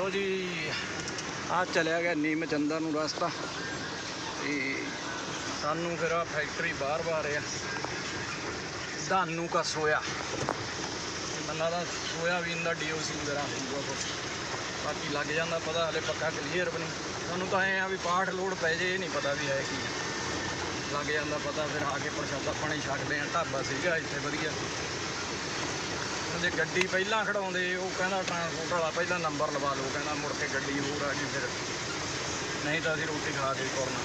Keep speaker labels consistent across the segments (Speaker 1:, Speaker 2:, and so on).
Speaker 1: ਲੋ ਜੀ, ਆ ਚਲਿਆ ਗਿਆ ਨੀਮ ਚੰਦਰ ਨੂੰ ਰਸਤਾ। ਤੇ ਸਾਨੂੰ ਫਿਰ ਆ ਫੈਕਟਰੀ ਬਾਹਰ-ਬਾਹਰ ਆ ਧਾਨੂ ਕਾ ਸੋਇਆ। ਮੰਨਾ ਦਾ ਸੋਇਆਬੀਨ ਦਾ ਡੀਓਸੀ ਵਗੈਰਾ ਹੋਊਗਾ। ਕੁਛ ਬਾਕੀ ਲੱਗ ਜਾਂਦਾ, ਪਤਾ ਹਲੇ ਪੱਕਾ ਕਲੀਅਰ ਬਣੀ ਸਾਨੂੰ ਤਾਂ ਐ ਆ ਵੀ ਪਾਠ ਲੋਡ ਪੈ ਜੇ, ਇਹ ਨਹੀਂ ਪਤਾ ਵੀ ਹੈ ਕੀ ਆ। ਲੱਗ ਜਾਂਦਾ, ਪਤਾ ਫਿਰ ਆ ਕੇ ਪ੍ਰਸ਼ਾਦਾ ਪਾਣੀ ਛਕਦੇ ਆ, ਢਾਬਾ ਸੀਗਾ, ਇੱਥੇ ਵਧੀਆ। ਜੇ ਗੱਡੀ ਪਹਿਲਾਂ ਖੜਾਉਂਦੇ, ਉਹ ਕਹਿੰਦਾ ਟਰਾਂਸਪੋਰਟ ਵਾਲਾ ਪਹਿਲਾਂ ਨੰਬਰ ਲਵਾ ਲਓ, ਕਹਿੰਦਾ ਮੁੜ ਕੇ ਗੱਡੀ ਹੋਰ ਆ ਗਈ ਫਿਰ। ਨਹੀਂ ਤਾਂ ਅਸੀਂ ਰੋਟੀ ਖਾ ਕੇ ਤੁਰਨਾ।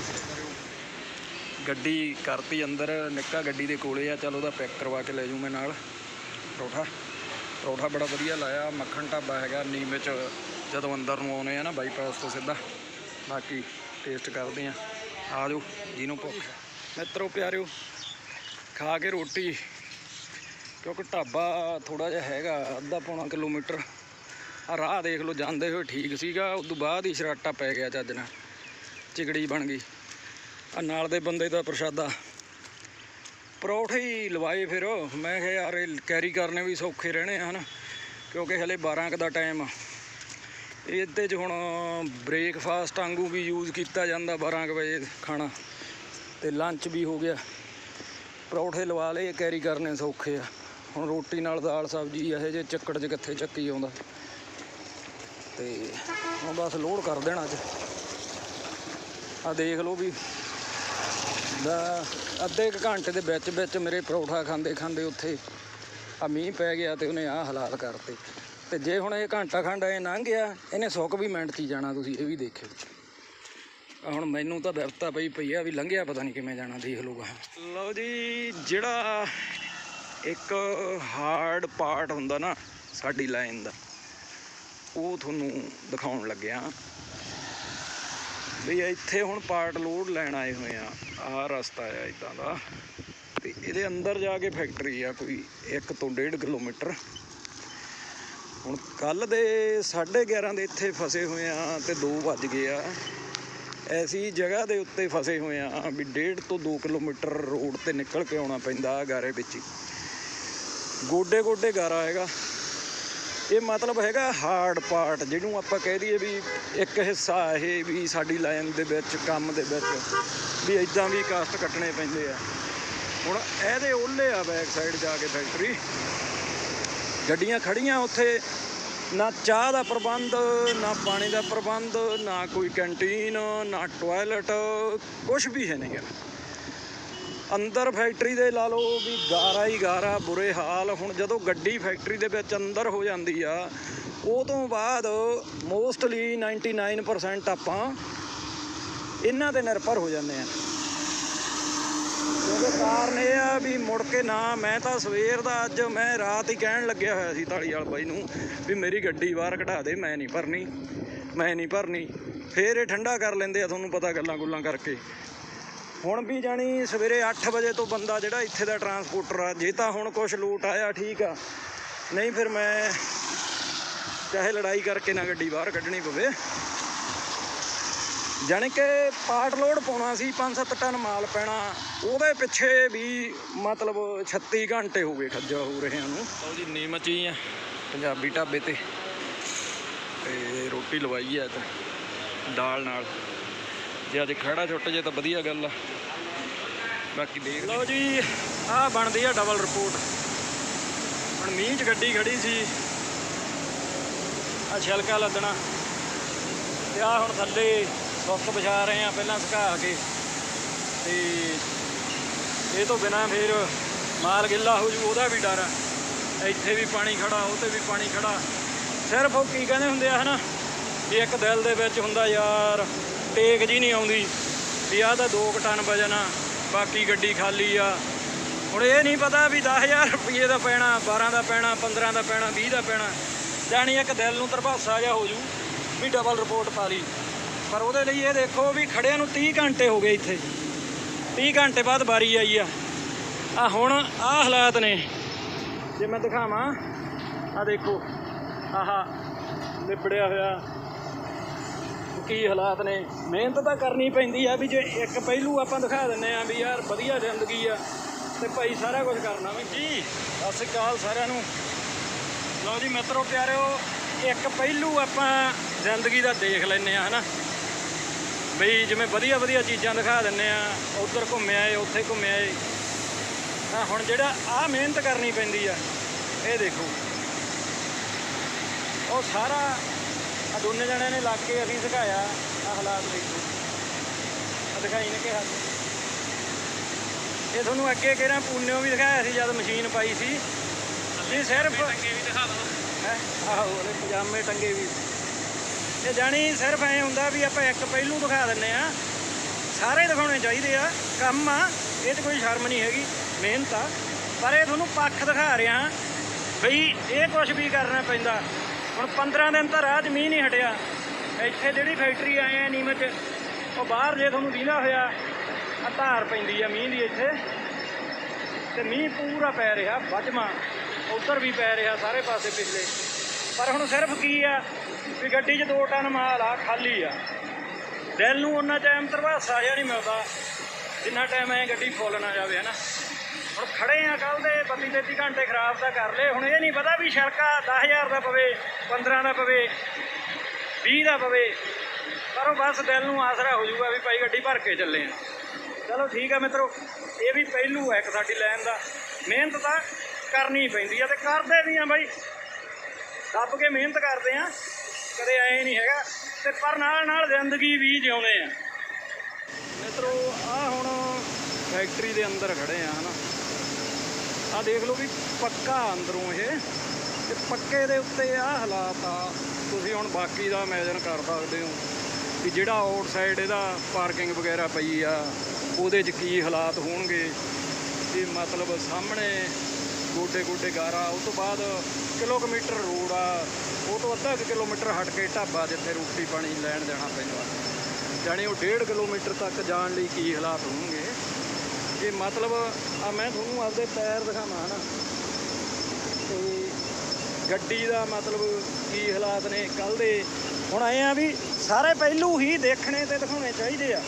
Speaker 1: ਗੱਡੀ ਕਰਤੀ ਅੰਦਰ, ਨਿੱਕਾ ਗੱਡੀ ਦੇ ਕੋਲੇ ਆ, ਚਲ ਉਹਦਾ ਪੈਕ ਕਰਵਾ ਕੇ ਲੈ ਜੂ ਮੈਂ ਨਾਲ। ਪਰੌਠਾ ਪਰੌਠਾ ਬੜਾ ਵਧੀਆ ਲਾਇਆ, ਮੱਖਣ ਢਾਬਾ ਹੈਗਾ, ਨੀਮ ਵਿੱਚ ਜਦੋਂ ਅੰਦਰ ਨੂੰ ਆਉਨੇ ਆ ਨਾ ਬਾਈਪਾਸ ਤੋਂ ਸਿੱਧਾ। ਬਾਕੀ ਟੇਸਟ ਕਰਦੇ ਆ। ਆ ਜਾਓ ਜਿਹਨੂੰ ਭੁੱਖ। ਹੈ। ਮਿੱਤਰੋ, ਪਿਆਰਿਓ, ਖਾ ਕੇ ਰੋਟੀ ਕਿਉਂਕਿ ਢਾਬਾ ਥੋੜਾ ਜਿਹਾ ਹੈਗਾ, ਅੱਧਾ ਪੌਣਾ ਕਿਲੋਮੀਟਰ। ਆ ਰਾਹ ਦੇਖ ਲਓ, ਜਾਂਦੇ ਹੋਏ ਠੀਕ ਸੀਗਾ ਉਸ ਤੋਂ ਬਾਅਦ ਹੀ ਸ਼ਰਾਟਾ ਪੈ ਗਿਆ ਚੱਜ ਨਾਲ, ਚਿਗੜੀ ਬਣ ਗਈ। ਆ ਨਾਲ ਦੇ ਬੰਦੇ ਦਾ ਪ੍ਰਸ਼ਾਦਾ। ਪਰੌਠੇ ਹੀ ਲਵਾਏ ਫਿਰ ਮੈਂ ਕਿਹਾ, ਯਾਰ, ਇਹ ਕੈਰੀ ਕਰਨੇ ਵੀ ਸੌਖੇ ਰਹਿਣੇ ਆ, ਹਨਾ? ਕਿਉਂਕਿ ਹਲੇ 12 ਕੁ ਦਾ ਟਾਈਮ ਆ। ਇਹਦੇ 'ਚ ਹੁਣ ਬ੍ਰੇਕਫਾਸਟ ਵਾਂਗੂ ਵੀ ਯੂਜ਼ ਕੀਤਾ ਜਾਂਦਾ 12 ਕੁ ਵਜੇ ਖਾਣਾ। ਤੇ ਲੰਚ ਵੀ ਹੋ ਗਿਆ। ਪਰੌਠੇ ਲਵਾ ਲਏ ਕੈਰੀ ਕਰਨੇ ਸੌਖੇ ਆ। ਹੁਣ ਰੋਟੀ ਨਾਲ ਦਾਲ ਸਬਜ਼ੀ ਇਹੋ ਜਿਹੇ ਚੱਕੜ 'ਚ ਕਿੱਥੇ ਚੱਕੀ ਆਉਂਦਾ। ਤੇ ਹੁਣ ਬਸ ਲੋਡ ਕਰ ਦੇਣਾ ਅੱਜ। ਆ ਦੇਖ ਲਓ ਵੀ ਦਾ ਅੱਧੇ ਕੁ ਘੰਟੇ ਦੇ ਵਿੱਚ ਵਿੱਚ ਮੇਰੇ ਪਰੌਠਾ ਖਾਂਦੇ ਖਾਂਦੇ ਉੱਥੇ ਆ ਮੀਂਹ ਪੈ ਗਿਆ ਤੇ ਉਹਨੇ ਆਹ ਹਾਲਾਤ ਕਰਤੇ। ਤੇ ਜੇ ਹੁਣ ਇਹ ਘੰਟਾ ਖੰਡ ਐ ਲੰਘ ਗਿਆ, ਇਹਨੇ ਸੁੱਕ ਵੀ ਮਿੰਟ 'ਚ ਹੀ ਜਾਣਾ ਤੁਸੀਂ, ਇਹ ਵੀ ਦੇਖਿਓ। ਆਹ ਹੁਣ ਮੈਨੂੰ ਤਾਂ ਵਿਵਸਥਾ ਪਈ ਪਈ ਆ ਵੀ ਲੰਘਿਆ ਪਤਾ ਨਹੀਂ ਕਿਵੇਂ ਜਾਣਾ, ਦੇਖ ਲੂਗਾ ਲਓ ਜੀ, ਜਿਹੜਾ ਇੱਕ ਹਾਰਡ ਪਾਰਟ ਹੁੰਦਾ ਨਾ ਸਾਡੀ ਲਾਈਨ ਦਾ। ਉਹ ਤੁਹਾਨੂੰ ਦਿਖਾਉਣ ਲੱਗਿਆ ਵੀ ਇੱਥੇ ਹੁਣ ਪਾਰਟ ਲੋਡ ਲੈਣ ਆਏ ਹੋਏ ਆ ਆਹ ਰਸਤਾ ਆ ਇਦਾਂ ਦਾ। ਤੇ ਇਹਦੇ ਅੰਦਰ ਜਾ ਕੇ ਫੈਕਟਰੀ ਆ ਕੋਈ 1 ਤੋਂ 1.5 ਕਿਲੋਮੀਟਰ। ਹੁਣ ਕੱਲ ਦੇ 11:30 ਦੇ ਇੱਥੇ ਫਸੇ ਹੋਏ ਆ ਤੇ 2 ਵੱਜ ਗਏ ਆ। ਐਸੀ ਜਗ੍ਹਾ ਦੇ ਉੱਤੇ ਫਸੇ ਹੋਏ ਆ ਵੀ 1.5 ਤੋਂ 2 ਕਿਲੋਮੀਟਰ ਰੋਡ ਤੇ ਨਿਕਲ ਕੇ ਆਉਣਾ ਪੈਂਦਾ ਗਾਰੇ ਵਿੱਚ। ਹੀ ਗੋਡੇ ਗੋਡੇ ਗਾਰਾ ਹੈਗਾ। ਇਹ ਮਤਲਬ ਹੈਗਾ ਹਾਰਡ ਪਾਰਟ ਜਿਹਨੂੰ ਆਪਾਂ ਕਹਿ ਦਈਏ ਵੀ ਇੱਕ ਹਿੱਸਾ ਇਹ ਵੀ ਸਾਡੀ ਲਾਈਨ ਦੇ ਵਿੱਚ, ਕੰਮ ਦੇ ਵਿੱਚ ਵੀ ਇਦਾਂ ਵੀ ਕਾਸਟ ਕੱਟਣੇ ਪੈਂਦੇ ਆ। ਹੁਣ ਇਹਦੇ ਓਲੇ ਆ ਬੈਕ ਸਾਈਡ ਜਾ ਕੇ ਫੈਕਟਰੀ ਗੱਡੀਆਂ ਖੜੀਆਂ ਉੱਥੇ, ਨਾ ਚਾਹ ਦਾ ਪ੍ਰਬੰਧ, ਨਾ ਪਾਣੀ ਦਾ ਪ੍ਰਬੰਧ, ਨਾ ਕੋਈ ਕੈਂਟੀਨ ਨਾ ਟਾਇਲਟ ਕੁਝ ਵੀ ਹੈ ਨਹੀਂ ਗਾ ਅੰਦਰ ਫੈਕਟਰੀ ਦੇ ਲਾ ਲਓ ਵੀ ਗਾਰਾ ਹੀ ਗਾਰਾ ਬੁਰੇ ਹਾਲ। ਹੁਣ ਜਦੋਂ ਗੱਡੀ ਫੈਕਟਰੀ ਦੇ ਵਿੱਚ ਅੰਦਰ ਹੋ ਜਾਂਦੀ ਆ ਉਹ ਤੋਂ ਬਾਅਦ ਮੋਸਟਲੀ 99% ਆਪਾਂ ਇਹਨਾਂ ਤੇ ਨਿਰਭਰ ਹੋ ਜਾਂਦੇ ਆ। ਉਹਦੇ ਕਾਰਨ ਇਹ ਆ ਵੀ ਮੁੜ ਕੇ ਨਾ, ਮੈਂ ਤਾਂ ਸਵੇਰ ਦਾ ਅੱਜ ਮੈਂ ਰਾਤ ਹੀ ਕਹਿਣ ਲੱਗਿਆ ਹੋਇਆ ਸੀ ਤਾਲੀ ਵਾਲ ਬਾਈ ਨੂੰ ਵੀ ਮੇਰੀ ਗੱਡੀ ਬਾਹਰ ਕਢਾ ਦੇ, ਮੈਂ ਨਹੀਂ ਭਰਨੀ, ਮੈਂ ਨਹੀਂ ਭਰਨੀ। ਫੇਰ ਇਹ ਠੰਡਾ ਕਰ ਲੈਂਦੇ ਆ ਤੁਹਾਨੂੰ ਪਤਾ ਗੱਲਾਂ ਗੁੱਲਾਂ ਕਰਕੇ। ਹੁਣ ਵੀ ਜਾਣੀ ਸਵੇਰੇ 8 ਵਜੇ ਤੋਂ ਬੰਦਾ ਜਿਹੜਾ ਇੱਥੇ ਦਾ ਟਰਾਂਸਪੋਰਟਰ ਆ ਜੇ ਤਾਂ ਹੁਣ ਕੁਝ ਲੂਟ ਆਇਆ ਠੀਕ ਆ। ਨਹੀਂ ਫਿਰ ਮੈਂ ਚਾਹੇ ਲੜਾਈ ਕਰਕੇ ਨਾ ਗੱਡੀ ਬਾਹਰ ਕੱਢਣੀ ਪਵੇ। ਜਾਣੀ ਕਿ ਪਾਰਟ ਲੋਡ ਪਾਉਣਾ ਸੀ 5-7 ਟਨ ਮਾਲ ਪੈਣਾ। ਉਹਦੇ ਪਿੱਛੇ ਵੀ ਮਤਲਬ 36 ਘੰਟੇ ਹੋ ਗਏ ਖੱਜਲ ਹੋ ਰਹੇ ਨੂੰ। ਲਓ ਜੀ ਨੀਮਚ ਹੀ ਆ। ਪੰਜਾਬੀ ਢਾਬੇ ਤੇ। ਤੇ ਰੋਟੀ ਲਵਾਈ ਆ ਤੇ ਦਾਲ ਨਾਲ। ਜੇ ਅੱਜ ਖੜਾ ਛੁੱਟ ਜੇ ਤਾਂ ਵਧੀਆ ਗੱਲ ਆ। ਬਾਕੀ ਦੇਖ ਲਓ ਜੀ ਆਹ ਬਣਦੀ ਆ ਡਬਲ ਰਿਪੋਰਟ ਹੁਣ ਮੀਂਹ 'ਚ ਗੱਡੀ ਖੜੀ ਸੀ। ਆ ਛਲਕਾ ਲੱਦਣਾ। ਤੇ ਆ ਹੁਣ ਥੱਲੇ ਸੁੱਕ ਵਿਛਾ ਰਹੇ ਆ ਪਹਿਲਾਂ ਸੁਕਾ ਕੇ। ਤੇ ਇਹ ਤੋਂ ਬਿਨਾ ਫਿਰ ਮਾਲ ਗਿੱਲਾ ਹੋ ਜੂ, ਉਹਦਾ ਵੀ ਡਰ ਆ। ਇੱਥੇ ਵੀ ਪਾਣੀ ਖੜਾ, ਉਹ ਤੇ ਵੀ ਪਾਣੀ ਖੜਾ। ਸਿਰਫ ਉਹ ਕੀ ਕਹਿੰਦੇ ਹੁੰਦੇ ਆ ਹਨਾ? ਵੀ ਇੱਕ ਦਿਲ ਦੇ ਵਿੱਚ ਹੁੰਦਾ ਯਾਰ, ਟੇਕ ਜੀ ਨਹੀਂ ਆਉਂਦੀ। ਵੀ ਆਹ ਤਾਂ 2 ਟਨ ਵਜਨ ਆ, ਬਾਕੀ ਗੱਡੀ ਖਾਲੀ ਆ। ਹੁਣ ਇਹ ਨਹੀਂ ਪਤਾ ਵੀ 10000 ਰੁਪਏ ਦਾ ਪੈਣਾ 12 ਦਾ ਪੈਣਾ 15 ਦਾ ਪੈਣਾ 20 ਦਾ ਪੈਣਾ। ਜਾਣੀ ਇੱਕ ਦਿਲ ਨੂੰ ਤਰਭਾਸਾ ਜਿਹਾ ਹੋ ਜੂ ਵੀ ਡਬਲ ਰਿਪੋਰਟ ਪਾ ਲਈ। ਪਰ ਉਹਦੇ ਲਈ ਇਹ ਦੇਖੋ ਵੀ ਖੜਿਆਂ ਨੂੰ 30 ਘੰਟੇ ਹੋ ਗਏ ਇੱਥੇ। 30 ਘੰਟੇ ਬਾਅਦ ਵਾਰੀ ਆਈ ਆ। ਆ ਹੁਣ ਆਹ ਹਾਲਾਤ ਨੇ। ਜੇ ਮੈਂ ਦਿਖਾਵਾਂ ਆ ਦੇਖੋ, ਆਹਾ ਲਿਬੜਿਆ ਹੋਇਆ। ਕੀ ਹਾਲਾਤ ਨੇ। ਮਿਹਨਤ ਤਾਂ ਕਰਨੀ ਪੈਂਦੀ ਆ ਵੀ ਜੇ ਇੱਕ ਪਹਿਲੂ ਆਪਾਂ ਦਿਖਾ ਦਿੰਨੇ ਆ ਵੀ ਯਾਰ ਵਧੀਆ ਜ਼ਿੰਦਗੀ ਆ, ਤੇ ਭਾਈ ਸਾਰਾ ਕੁਝ ਕਰਨਾ ਵੀ। ਜੀ, ਸਤਿ ਸ਼੍ਰੀ ਅਕਾਲ ਸਾਰਿਆਂ ਨੂੰ। ਲਓ ਜੀ ਮਿੱਤਰੋ ਪਿਆਰਿਓ, ਇੱਕ ਪਹਿਲੂ ਆਪਾਂ ਜ਼ਿੰਦਗੀ ਦਾ ਦੇਖ ਲੈਨੇ ਆ, ਹਨਾ। ਬਈ ਜਿਵੇਂ ਵਧੀਆ ਵਧੀਆ ਚੀਜ਼ਾਂ ਦਿਖਾ ਦਿੰਨੇ ਆ, ਉੱਧਰ ਘੁੰਮੇ ਆਏ, ਉੱਥੇ ਘੁੰਮੇ ਆਏ। ਤਾਂ ਹੁਣ ਜਿਹੜਾ ਆ ਮਿਹਨਤ ਕਰਨੀ ਪੈਂਦੀ ਆ, ਇਹ ਦੇਖੋ। ਉਹ ਸਾਰਾ ਆ ਦੋਨੇ ਜਣਿਆਂ ਨੇ ਲੱਗ ਕੇ ਅਸੀਂ ਦਿਖਾਇਆ ਆ ਹਾਲਾਤ ਦੇਖੋ ਆ ਦਿਖਾਈ ਨੇ ਕਿਹਾ। ਇਹ ਤੁਹਾਨੂੰ ਅੱਗੇ ਕਿਹੜਾ ਪੂਨਿਓ ਵੀ ਦਿਖਾਇਆ ਸੀ ਜਦ ਮਸ਼ੀਨ ਪਾਈ ਸੀ। ਇਹ ਸਿਰਫ
Speaker 2: ਟੰਗੇ ਵੀ ਦਿਖਾ ਦਿਓ।
Speaker 1: ਹੈ? ਆਹੋ ਉਹਦੇ ਪਜਾਮੇ ਟੰਗੇ ਵੀ। ਇਹ ਜਾਣੀ ਸਿਰਫ ਐ ਹੁੰਦਾ ਵੀ ਆਪਾਂ ਇੱਕ ਪਹਿਲੂ ਦਿਖਾ ਦਿੰਨੇ ਆ ਸਾਰੇ ਦਿਖਾਉਣੇ ਚਾਹੀਦੇ ਆ। ਕੰਮ ਆ ਇਹ 'ਚ ਕੋਈ ਸ਼ਰਮ ਨਹੀਂ ਹੈਗੀ ਮਿਹਨਤ ਆ। ਪਰ ਇਹ ਤੁਹਾਨੂੰ ਪੱਖ ਦਿਖਾ ਰਿਹਾ। ਬਈ ਇਹ ਕੁਝ ਵੀ ਕਰਨਾ ਪੈਂਦਾ। ਹੁਣ 15 ਦਿਨ ਤਾਂ ਰਾਹ 'ਚ ਮੀਂਹ ਨਹੀਂ ਹਟਿਆ। ਇੱਥੇ ਜਿਹੜੀ ਫੈਕਟਰੀ ਆਏ ਆ ਨੀਮਚ, ਉਹ ਬਾਹਰ ਜੇ ਤੁਹਾਨੂੰ ਦੀਦਾ ਹੋਇਆ ਆ ਧਾਰ ਪੈਂਦੀ ਆ ਮੀਂਹ ਦੀ ਇੱਥੇ। ਤੇ ਮੀਂਹ ਪੂਰਾ ਪੈ ਰਿਹਾ ਵੱਜਮਾ ਉੱਧਰ ਵੀ ਪੈ ਰਿਹਾ ਸਾਰੇ ਪਾਸੇ ਪਿਛਲੇ। ਪਰ ਹੁਣ ਸਿਰਫ ਕੀ ਆ, ਵੀ ਗੱਡੀ 'ਚ 2 ਟਨ ਮਾਲ ਆ, ਖਾਲੀ ਆ। ਦਿਲ ਨੂੰ ਉਹਨਾਂ ਟਾਈਮ ਤਰਵਾਸਾ ਜਿਹਾ ਨਹੀਂ ਮਿਲਦਾ, ਜਿੰਨਾ ਟਾਈਮ ਐ ਗੱਡੀ ਫੁੱਲ ਨਾ ਜਾਵੇ, ਹਨਾ। ਹੁਣ ਖੜੇ ਆ ਕੱਲ ਦੇ 32 33 ਘੰਟੇ ਖਰਾਬ ਤਾਂ ਕਰ ਲਏ। ਹੁਣ ਇਹ ਨਹੀਂ ਪਤਾ ਵੀ ਸ਼ਰਕਾ 10000 ਦਾ ਪਵੇ 15 ਦਾ ਪਵੇ 20 ਦਾ ਪਵੇ। ਪਰ ਉਹ ਬਸ ਦਿਲ ਨੂੰ ਆਸਰਾ ਹੋ ਜਾਊਗਾ ਵੀ ਭਾਈ ਗੱਡੀ ਭਰ ਕੇ ਚੱਲੇ ਆ। ਚਲੋ ਠੀਕ ਆ ਮਿੱਤਰੋ, ਇਹ ਵੀ ਪਹਿਲੂ ਹੈ ਇੱਕ ਸਾਡੀ ਲਾਈਨ ਦਾ। ਮਿਹਨਤ ਤਾਂ ਕਰਨੀ ਪੈਂਦੀ ਆ ਤੇ ਕਰਦੇ ਵੀ ਆ ਬਾਈ। ਦੱਬ ਕੇ ਮਿਹਨਤ ਕਰਦੇ ਆ, ਕਦੇ ਐ ਨਹੀਂ ਹੈਗਾ। ਤੇ ਪਰ ਨਾਲ ਨਾਲ ਜ਼ਿੰਦਗੀ ਵੀ ਜਿਉਂਦੇ ਆ। ਮਿੱਤਰੋ ਆ ਹੁਣ ਫੈਕਟਰੀ ਦੇ ਅੰਦਰ ਖੜੇ ਆ, ਹਨਾ। ਆ ਦੇਖ ਲਓ ਵੀ ਪੱਕਾ ਅੰਦਰੋਂ ਇਹ। ਤੇ ਪੱਕੇ ਦੇ ਉੱਤੇ ਆ ਹਾਲਾਤ ਆ। ਤੁਸੀਂ ਹੁਣ ਬਾਕੀ ਦਾ ਇਮੇਜਿਨ ਕਰ ਸਕਦੇ ਹੋ ਕਿ ਜਿਹੜਾ ਆਊਟਸਾਈਡ ਇਹਦਾ ਪਾਰਕਿੰਗ ਵਗੈਰਾ ਪਈ ਆ, ਉਹਦੇ 'ਚ ਕੀ ਹਾਲਾਤ ਹੋਣਗੇ। ਤੇ ਮਤਲਬ ਸਾਹਮਣੇ ਗੋਡੇ ਗੋਡੇ ਗਾਰਾ, ਉਹ ਤੋਂ ਬਾਅਦ ਕਿਲੋਮੀਟਰ ਰੋਡ ਆ। ਉਹ ਤੋਂ ਅੱਧਾ ਕੁ ਕਿਲੋਮੀਟਰ ਹਟ ਕੇ ਢਾਬਾ ਜਿੱਥੇ ਰੋਟੀ ਪਾਣੀ ਲੈਣ ਜਾਣਾ ਪੈਂਦਾ। ਜਾਣੀ ਉਹ 1.5 ਕਿਲੋਮੀਟਰ ਤੱਕ ਜਾਣ ਲਈ ਕੀ ਹਾਲਾਤ ਹੋਣਗੇ। ਇਹ ਮਤਲਬ ਆ ਮੈਂ ਤੁਹਾਨੂੰ ਆਪਦੇ ਪੈਰ ਦਿਖਾਵਾਂ ਹਨਾ ਤੇ ਗੱਡੀ ਦਾ ਮਤਲਬ ਕੀ ਹਾਲਾਤ ਨੇ ਕੱਲ ਦੇ। ਹੁਣ ਆਏ ਆ ਵੀ ਸਾਰੇ ਪਹਿਲੂ ਹੀ ਦੇਖਣੇ ਤੇ ਦਿਖਾਉਣੇ ਚਾਹੀਦੇ ਆ।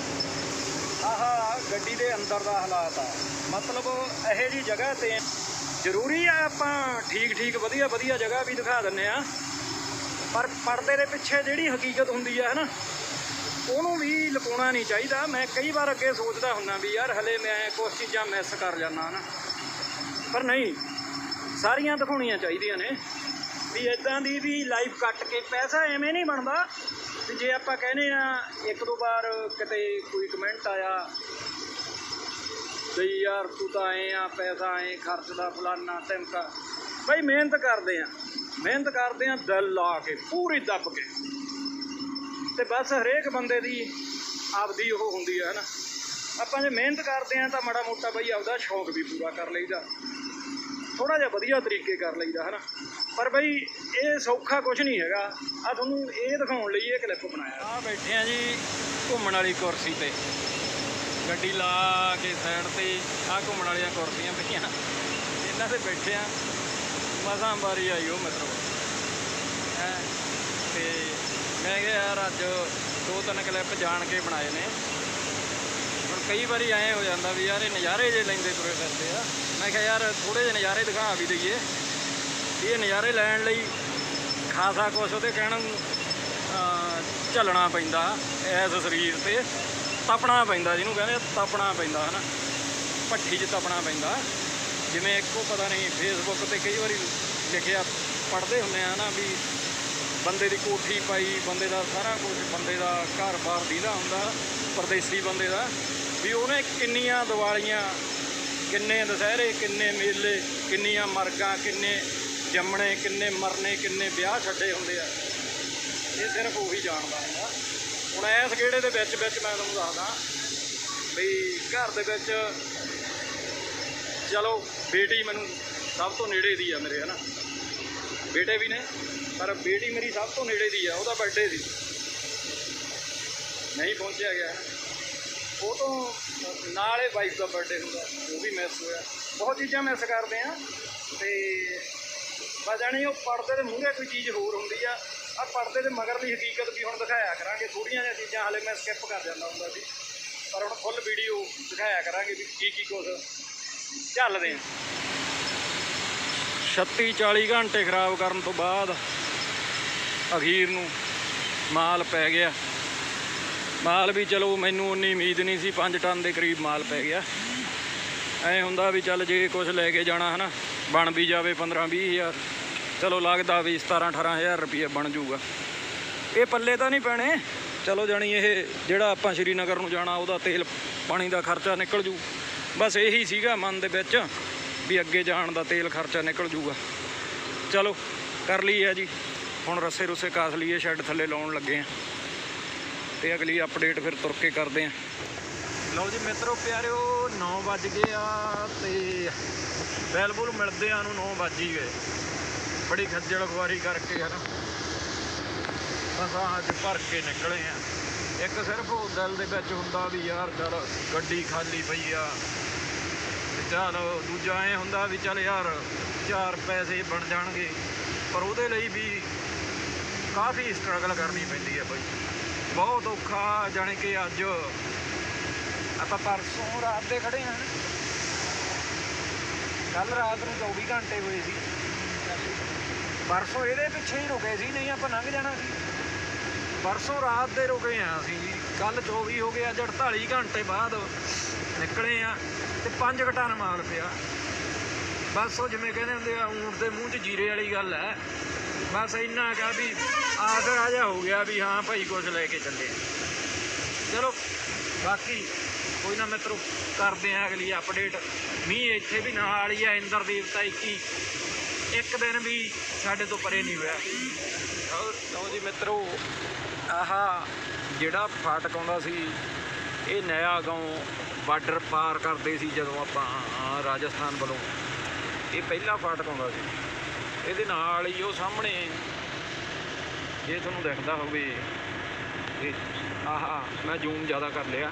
Speaker 1: ਆਹਾ, ਗੱਡੀ ਦੇ ਅੰਦਰ ਦਾ ਹਾਲਾਤ ਆ। ਮਤਲਬ ਇਹੋ ਜੀ ਜਗ੍ਹਾ ਤੇ ਜ਼ਰੂਰੀ ਆ ਆਪਾਂ ਠੀਕ ਠੀਕ ਵਧੀਆ ਵਧੀਆ ਜਗ੍ਹਾ ਵੀ ਦਿਖਾ ਦਿੰਨੇ ਆ। ਪਰ ਪਰਦੇ ਦੇ ਪਿੱਛੇ ਜਿਹੜੀ ਹਕੀਕਤ ਹੁੰਦੀ ਆ, ਹਨਾ? ਉਹਨੂੰ ਵੀ ਲੁਕਾਉਣਾ ਨਹੀਂ ਚਾਹੀਦਾ। ਮੈਂ ਕਈ ਵਾਰ ਅੱਗੇ ਸੋਚਦਾ ਹੁੰਨਾ ਵੀ ਯਾਰ ਹਲੇ ਮੈਂ ਕੁਝ ਚੀਜ਼ਾਂ ਮਿਸ ਕਰ ਜਾਂਦਾ ਨਾ ਪਰ ਨਹੀਂ, ਸਾਰੀਆਂ ਦਿਖਾਉਣੀਆਂ ਚਾਹੀਦੀਆਂ ਨੇ। ਵੀ ਇਦਾਂ ਦੀ ਵੀ ਲਾਈਫ ਕੱਟ ਕੇ ਪੈਸਾ ਐਵੇਂ ਨਹੀਂ ਬਣਦਾ। ਵੀ ਜੇ ਆਪਾਂ ਕਹਿੰਦੇ ਆ ਇੱਕ ਦੋ ਵਾਰ ਕਿਤੇ ਕੋਈ ਕਮੈਂਟ ਆਇਆ ਬਈ ਯਾਰ ਤੂੰ ਤਾਂ ਐ ਆ, ਪੈਸਾ ਐ ਖਰਚਦਾ ਫਲਾਨਾ ਟਿਮਕਾ ਬਈ ਮਿਹਨਤ ਕਰਦੇ ਆ। ਮਿਹਨਤ ਕਰਦੇ ਆ, ਦਿਲ ਲਾ ਕੇ, ਪੂਰੀ ਦੱਬ ਕੇ। ਤੇ ਬਸ ਹਰੇਕ ਬੰਦੇ ਦੀ ਆਪਦੀ ਉਹ ਹੁੰਦੀ ਹੈ ਨਾ ਆਪਾਂ ਜੇ ਮਿਹਨਤ ਕਰਦੇ ਆ ਤਾਂ ਮਾੜਾ ਮੋਟਾ ਬਈ ਆਪਦਾ ਸ਼ੌਂਕ ਵੀ ਪੂਰਾ ਕਰ ਲਈਦਾ। ਥੋੜਾ ਜਿਹਾ ਵਧੀਆ ਤਰੀਕੇ ਕਰ ਲਈਦਾ ਹੈ ਨਾ ਪਰ ਬਈ ਇਹ ਸੌਖਾ ਕੁਝ ਨਹੀਂ ਹੈਗਾ। ਆ ਤੁਹਾਨੂੰ ਇਹ ਦਿਖਾਉਣ ਲਈ ਇਹ ਕਲਿੱਪ ਬਣਾਇਆ। ਆ ਬੈਠੇ ਆ ਜੀ ਘੁੰਮਣ ਵਾਲੀ ਕੁਰਸੀ ਤੇ। ਗੱਡੀ ਲਾ ਕੇ ਸਾਈਡ ਤੇ ਆ ਘੁੰਮਣ ਵਾਲੀਆਂ ਕੁਰਸੀਆਂ ਪਈਆਂ। ਇਹਨਾਂ ਤੇ ਬੈਠੇ ਆ। ਮਸਾਂ ਬਾਰੀ ਆਈ ਉਹ ਮਤਲਬ ਹੈ, ਤੇ ਮੈਂ ਕਿਹਾ ਯਾਰ ਅੱਜ ਦੋ ਤਿੰਨ ਕਲਿੱਪ ਜਾਣ ਕੇ ਬਣਾਏ ਨੇ। ਹੁਣ ਕਈ ਵਾਰੀ ਐਂ ਹੋ ਜਾਂਦਾ ਵੀ ਯਾਰ ਇਹ ਨਜ਼ਾਰੇ ਜੇ ਲੈਂਦੇ ਤੁਰੇ ਫਿਰਦੇ ਆ। ਮੈਂ ਕਿਹਾ ਯਾਰ ਥੋੜੇ ਜਿਹੇ ਨਜ਼ਾਰੇ ਦਿਖਾ ਵੀ ਦਈਏ। ਵੀ ਇਹ ਨਜ਼ਾਰੇ ਲੈਣ ਲਈ ਖਾਸਾ ਕੁਛ ਉਹਦੇ ਕਹਿਣ ਨੂੰ ਝੱਲਣਾ ਪੈਂਦਾ ਐਸ ਸਰੀਰ ਤੇ। ਤਪਣਾ ਪੈਂਦਾ ਜਿਹਨੂੰ ਕਹਿੰਦੇ ਤਪਣਾ ਪੈਂਦਾ ਹਨਾ। ਭੱਠੀ 'ਚ ਤਪਣਾ ਪੈਂਦਾ। ਜਿਵੇਂ ਇੱਕੋ ਪਤਾ ਨਹੀਂ ਫੇਸਬੁੱਕ ਤੇ ਕਈ ਵਾਰੀ ਲਿਖਿਆ ਪੜ੍ਹਦੇ ਹੁੰਦੇ ਆ ਨਾ ਵੀ ਬੰਦੇ ਦੀ ਕੋਠੀ ਪਾਈ, ਬੰਦੇ ਦਾ ਸਾਰਾ ਕੁਝ ਬੰਦੇ ਦਾ ਘਰ-ਬਾਰ ਦੀਦਾ ਹੁੰਦਾ, ਪਰਦੇਸੀ ਬੰਦੇ ਦਾ। ਵੀ ਉਹਨੇ ਕਿੰਨੀਆਂ ਦੀਵਾਲੀਆਂ, ਕਿੰਨੇ ਦੁਸਹਿਰੇ, ਕਿੰਨੇ ਮੇਲੇ, ਕਿੰਨੀਆਂ ਮਰਗਾਂ, ਕਿੰਨੇ ਜੰਮਣੇ, ਕਿੰਨੇ ਮਰਨੇ, ਕਿੰਨੇ ਵਿਆਹ ਛੱਡੇ ਹੁੰਦੇ ਆ। ਇਹ ਸਿਰਫ ਉਹੀ ਜਾਣਦਾ ਹੁੰਦਾ। ਹੁਣ ਇਸ ਗੇੜੇ ਦੇ ਵਿੱਚ ਵਿੱਚ ਮੈਂ ਤੁਹਾਨੂੰ ਦੱਸਦਾ, ਵੀ ਘਰ ਦੇ ਵਿੱਚ ਚਲੋ ਬੇਟੀ ਮੈਨੂੰ ਸਭ ਤੋਂ ਨੇੜੇ ਦੀ ਆ ਮੇਰੇ, ਹਨਾ। ਬੇਟੇ ਵੀ ਨੇ। ਪਰ ਬੇਟੀ ਮੇਰੀ ਸਭ ਤੋਂ ਨੇੜੇ ਦੀ ਆ, ਉਹਦਾ ਬਰਥਡੇ ਸੀ। ਨਹੀਂ ਪਹੁੰਚਿਆ ਗਿਆ। ਉਹ ਤੋਂ ਨਾਲੇ ਵਾਈਫ ਦਾ ਬਰਥਡੇ ਹੁੰਦਾ, ਉਹ ਵੀ ਮਿਸ ਹੋਇਆ। ਬਹੁਤ ਚੀਜ਼ਾਂ ਮਿਸ ਕਰਦੇ ਆ, ਤੇ ਬਸ ਜਾਣੀ ਉਹ ਪੜਦੇ ਦੇ ਮੂਹਰੇ ਕੋਈ ਚੀਜ਼ ਹੋਰ ਹੁੰਦੀ ਆ ਆ ਪੜਦੇ ਦੇ ਮਗਰਲੀ ਹਕੀਕਤ ਵੀ ਹੁਣ ਦਿਖਾਇਆ ਕਰਾਂਗੇ ਥੋੜੀਆਂ ਜਿਹੀਆਂ ਚੀਜ਼ਾਂ ਹਲੇ ਮੈਂ ਸਕਿਪ ਕਰ ਜਾਂਦਾ ਹੁੰਦਾ ਸੀ। ਪਰ ਹੁਣ ਫੁੱਲ ਵੀਡੀਓ ਦਿਖਾਇਆ ਕਰਾਂਗੇ ਵੀ ਕੀ ਕੀ ਕੁਝ ਚੱਲਦੇ ਆ। 36 40 ਘੰਟੇ ਖਰਾਬ ਕਰਨ ਤੋਂ ਬਾਅਦ ਅਖੀਰ ਨੂੰ ਮਾਲ ਪੈ ਗਿਆ। ਮਾਲ ਵੀ ਚਲੋ ਮੈਨੂੰ ਉਨੀ ਉਮੀਦ ਨਹੀਂ ਸੀ 5 ਟਨ ਦੇ ਕਰੀਬ ਮਾਲ ਪੈ ਗਿਆ। ਐ ਹੁੰਦਾ ਵੀ ਚੱਲ ਜੇ ਕੁਝ ਲੈ ਕੇ ਜਾਣਾ ਹਨਾ, ਬਣ ਵੀ ਜਾਵੇ 15 20 ਹਜ਼ਾਰ, ਚਲੋ ਲੱਗਦਾ ਵੀ 17 18 ਹਜ਼ਾਰ ਰੁਪਏ ਬਣ ਜਾਊਗਾ। ਇਹ ਪੱਲੇ ਤਾਂ ਨਹੀਂ ਪੈਣੇ। ਚਲੋ ਜਾਣੀ ਇਹ ਜਿਹੜਾ ਆਪਾਂ ਸ਼੍ਰੀਨਗਰ ਨੂੰ ਜਾਣਾ, ਉਹਦਾ ਤੇਲ ਪਾਣੀ ਦਾ ਖਰਚਾ ਨਿਕਲ ਜੂ। ਬਸ ਇਹੀ ਸੀਗਾ ਮਨ ਦੇ ਵਿੱਚ, ਵੀ ਅੱਗੇ ਜਾਣ ਦਾ ਤੇਲ ਖਰਚਾ ਨਿਕਲ ਜੂਗਾ। ਚਲੋ, ਕਰ ਲਈ ਆ ਜੀ। ਹੁਣ ਰੱਸੇ ਰੁੱਸੇ ਕਾਸ ਲਈਏ, ਸ਼ੈੱਡ ਥੱਲੇ ਲਾਉਣ ਲੱਗੇ ਆ। ਤੇ ਅਗਲੀ ਅਪਡੇਟ ਫਿਰ ਤੁਰ ਕੇ ਕਰਦੇ ਆ। ਲਓ ਜੀ ਮਿੱਤਰੋ, ਪਿਆਰਿਓ 9 ਵੱਜ ਗਏ ਆ ਤੇ ਬੈਲ ਬੁਲ ਮਿਲਦੇ ਆ ਨੂੰ 9 ਵੱਜ ਹੀ ਗਏ। ਬੜੀ ਖੱਜਲ ਖੁਆਰੀ ਕਰਕੇ ਹਨਾ ਅਸਾਂ ਅੱਜ ਭਰ ਕੇ ਨਿਕਲੇ ਆ। ਇੱਕ ਸਿਰਫ ਉਹ ਦਿਲ ਦੇ ਵਿੱਚ ਹੁੰਦਾ ਵੀ ਯਾਰ ਚੱਲ ਗੱਡੀ ਖਾਲੀ ਪਈ ਆ। ਤੇ ਚੱਲ ਦੂਜਾ ਐ ਹੁੰਦਾ ਵੀ ਚੱਲ ਯਾਰ ਚਾਰ ਪੈਸੇ ਬਣ ਜਾਣਗੇ। ਪਰ ਉਹਦੇ ਲਈ ਵੀ ਕਾਫੀ ਸਟਰਗਲ ਕਰਨੀ ਪੈਂਦੀ ਹੈ ਬਈ। ਬਹੁਤ ਔਖਾ ਜਾਣੀ ਕਿ ਅੱਜ ਆਪਾਂ ਪਰਸੋਂ ਰਾਤ ਦੇ ਖੜੇ ਹਾਂ ਕੱਲ ਰਾਤ ਨੂੰ 24 ਘੰਟੇ ਹੋਏ ਸੀ। ਪਰਸੋਂ ਇਹਦੇ ਪਿੱਛੇ ਹੀ ਰੁਕੇ ਸੀ, ਨਹੀਂ ਆਪਾਂ ਲੰਘ ਜਾਣਾ ਸੀ। ਪਰਸੋਂ ਰਾਤ ਦੇ ਰੁਕੇ ਆ ਅਸੀਂ ਜੀ। ਕੱਲ 24 ਹੋ ਗਏ, ਅੱਜ 48 ਘੰਟੇ ਬਾਅਦ ਨਿਕਲੇ ਆ ਤੇ 5 ਘਟਾਨ ਮਾਲ ਪਿਆ। ਬਸ ਉਹ ਜਿਵੇਂ ਕਹਿੰਦੇ ਹੁੰਦੇ ਆ, ਊਂਟ ਦੇ ਮੂੰਹ 'ਚ ਜੀਰੇ ਵਾਲੀ ਗੱਲ ਹੈ। ਬਸ ਇੰਨਾ ਕਾ ਵੀ ਆਸਰਾ ਜਿਹਾ ਹੋ ਗਿਆ ਵੀ ਹਾਂ ਭਾਈ ਕੁਝ ਲੈ ਕੇ ਚੱਲੇ ਚਲੋ, ਬਾਕੀ ਕੋਈ ਨਾ ਮਿੱਤਰੋ, ਕਰਦੇ ਆ ਅਗਲੀ ਅਪਡੇਟ ਮੀਂਹ ਇੱਥੇ ਵੀ ਨਾਲ ਹੀ ਆ ਇੰਦਰ ਦੇਵਤਾ 21 ਇੱਕ ਦਿਨ ਵੀ ਸਾਡੇ ਤੋਂ ਪਰੇ ਨਹੀਂ ਹੋਇਆ। ਔਰ ਲਓ ਜੀ ਮਿੱਤਰੋ, ਆਹ ਜਿਹੜਾ ਫਾਟਕ ਆਉਂਦਾ ਸੀ, ਇਹ ਨਇਆ ਗਾਉਂ ਬਾਰਡਰ ਪਾਰ ਕਰਦੇ ਸੀ ਜਦੋਂ ਆਪਾਂ ਰਾਜਸਥਾਨ ਵੱਲੋਂ। ਇਹ ਪਹਿਲਾ ਫਾਟਕ ਆਉਂਦਾ ਸੀ। ਇਹਦੇ ਨਾਲ ਹੀ ਉਹ ਸਾਹਮਣੇ ਜੇ ਤੁਹਾਨੂੰ ਦਿਖਦਾ ਹੋਵੇ ਇਹ, ਆਹ, ਮੈਂ ਜ਼ੂਮ ਜ਼ਿਆਦਾ ਕਰ ਲਿਆ।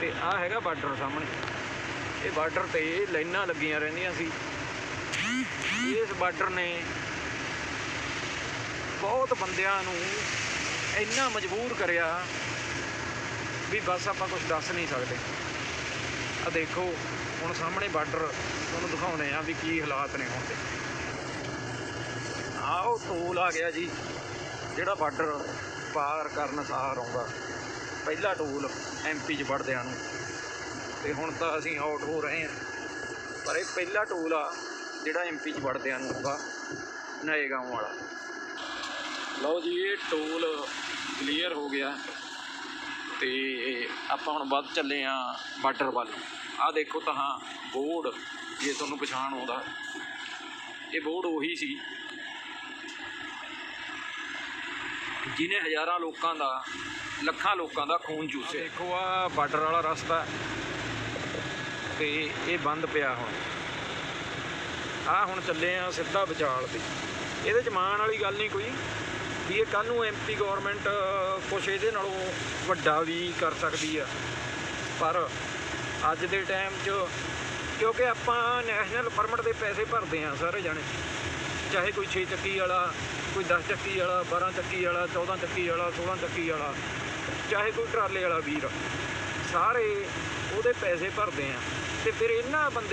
Speaker 1: ਤੇ ਆਹ ਹੈਗਾ ਬਾਰਡਰ ਸਾਹਮਣੇ। ਇਹ ਬਾਰਡਰ ਤੇ ਲਾਈਨਾਂ ਲੱਗੀਆਂ ਰਹਿੰਦੀਆਂ ਸੀ। ਇਸ ਬਾਰਡਰ ਨੇ ਬਹੁਤ ਬੰਦਿਆਂ ਨੂੰ ਇੰਨਾ ਮਜਬੂਰ ਕਰਿਆ ਵੀ ਬਸ ਆਪਾਂ ਕੁਝ ਦੱਸ ਨਹੀਂ ਸਕਦੇ। ਆ ਦੇਖੋ, ਹੁਣ ਸਾਹਮਣੇ ਬਾਰਡਰ ਤੁਹਾਨੂੰ ਦਿਖਾਉਣੇ ਆ ਵੀ ਕੀ ਹਾਲਾਤ ਨੇ ਹੁਣ ਦੇ ਆਹ ਉਹ ਟੋਲ ਆ ਗਿਆ ਜੀ। ਜਿਹੜਾ ਬਾਰਡਰ ਪਾਰ ਕਰਨ ਸਾਰ ਆਉਂਦਾ, ਪਹਿਲਾ ਟੋਲ ਐਮਪੀ 'ਚ ਵੜਦਿਆਂ ਨੂੰ। ਤੇ ਹੁਣ ਤਾਂ ਅਸੀਂ ਆਊਟ ਹੋ ਰਹੇ ਹਾਂ। ਪਰ ਇਹ ਪਹਿਲਾ ਟੋਲ ਆ, ਜਿਹੜਾ ਐਮਪੀ 'ਚ ਵੜਦਿਆਂ ਨੂੰ ਆਉਂਦਾ ਨਏ ਵਾਲਾ। ਲਓ ਜੀ, ਇਹ ਟੋਲ ਕਲੀਅਰ ਹੋ ਗਿਆ। ਤੇ ਆਪਾਂ ਹੁਣ ਵੱਧ ਚੱਲੇ ਆ ਬਾਰਡਰ ਵੱਲ। ਆ ਦੇਖੋ ਤਾਂ ਬੋਰਡ, ਜੇ ਤੁਹਾਨੂੰ ਪਛਾਣ ਆਉਂਦਾ। ਇਹ ਬੋਰਡ ਉਹੀ ਸੀ ਜਿਹਨੇ ਹਜ਼ਾਰਾਂ ਲੋਕਾਂ ਦਾ, ਲੱਖਾਂ ਲੋਕਾਂ ਦਾ ਖੂਨ ਚੂਸਿਆ। ਦੇਖੋ ਆ ਬਾਰਡਰ ਵਾਲਾ ਰਸਤਾ ਤੇ ਇਹ ਬੰਦ ਪਿਆ ਹੁਣ। ਆ ਹੁਣ ਚੱਲੇ ਆ ਸਿੱਧਾ ਵਿਚਾਲ ਤੇ। ਇਹਦੇ ਚ ਮਾਣ ਵਾਲੀ ਗੱਲ ਨਹੀਂ ਕੋਈ ਵੀ ਇਹ ਕੱਲ ਨੂੰ ਐਮਪੀ ਗਵਰਨਮੈਂਟ ਕੁਛ ਇਹਦੇ ਨਾਲੋਂ ਵੱਡਾ ਵੀ ਕਰ ਸਕਦੀ ਆ। ਪਰ ਅੱਜ ਦੇ ਟਾਈਮ 'ਚ ਕਿਉਂਕਿ ਆਪਾਂ ਨੈਸ਼ਨਲ ਪਰਮਿਟ ਦੇ ਪੈਸੇ ਭਰਦੇ ਆ ਸਾਰੇ ਜਾਣੇ। ਚਾਹੇ ਕੋਈ 6 ਚੱਕੀ ਵਾਲਾ ਕੋਈ 10 ਚੱਕੀ ਵਾਲਾ 12 ਚੱਕੀ ਵਾਲਾ 14 ਚੱਕੀ ਵਾਲਾ 16 ਚੱਕੀ ਵਾਲਾ, ਚਾਹੇ ਕੋਈ ਟਰਾਲੇ ਵਾਲਾ ਵੀਰ, ਸਾਰੇ ਉਹਦੇ ਪੈਸੇ ਭਰਦੇ ਆ ਤੇ ਫਿਰ ਇਹਨਾਂ ਬੰਦੇ